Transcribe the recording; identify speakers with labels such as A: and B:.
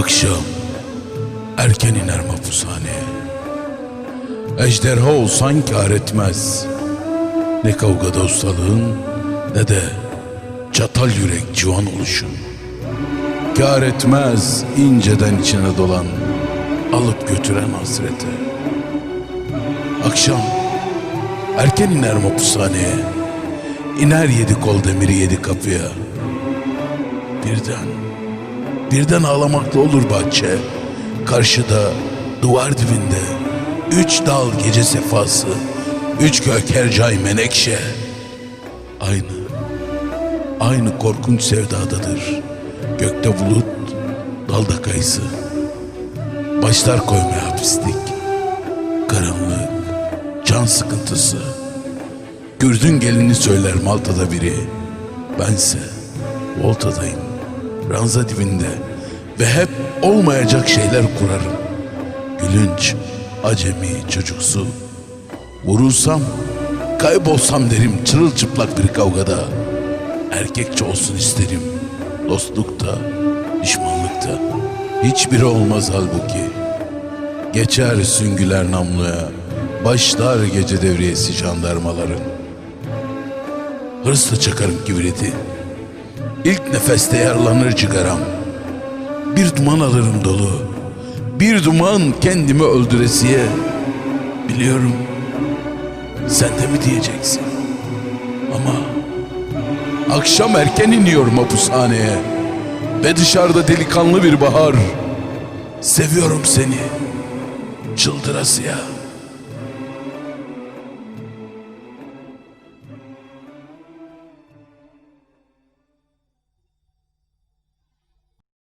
A: Akşam erken iner mahpushaneye. Ejderha olsan kâr etmez. Ne kavgada ustalığın ne de çatal yürek civan oluşun. Kâr etmez inceden içine dolan alıp götüren hasrete. Akşam erken iner mahpushaneye. İner yedi kol demiri yedi kapıya. Birden, birden ağlamakla olur bahçe. Karşıda, duvar dibinde, üç dal gece sefası, üç gök hercai menekşe. Aynı, aynı korkunç sevdadadır. Gökte bulut, dalda kayısı. Başlar koymaya pislik, karanlık, can sıkıntısı. Gürdün gelini söyler Malta'da biri. Bense Volta'dayım. Ranza dibinde ve hep olmayacak şeyler kurarım. Gülünç, acemi, çocuksu. Vurulsam, kaybolsam derim çırılçıplak bir kavgada. Erkekçe olsun isterim. Dostlukta, düşmanlıkta. Hiçbiri olmaz halbuki. Geçer süngüler namluya, başlar gece devriyesi jandarmaların. Hırsla çakarım kibriti. İlk nefeste yarlanır cigaram. Bir duman alırım dolu. Bir duman kendimi öldüresiye. Biliyorum. Sen de mi diyeceksin? Ama akşam erken iniyorum hapushaneye. Ve dışarıda delikanlı bir bahar. Seviyorum seni. Çıldırasıya.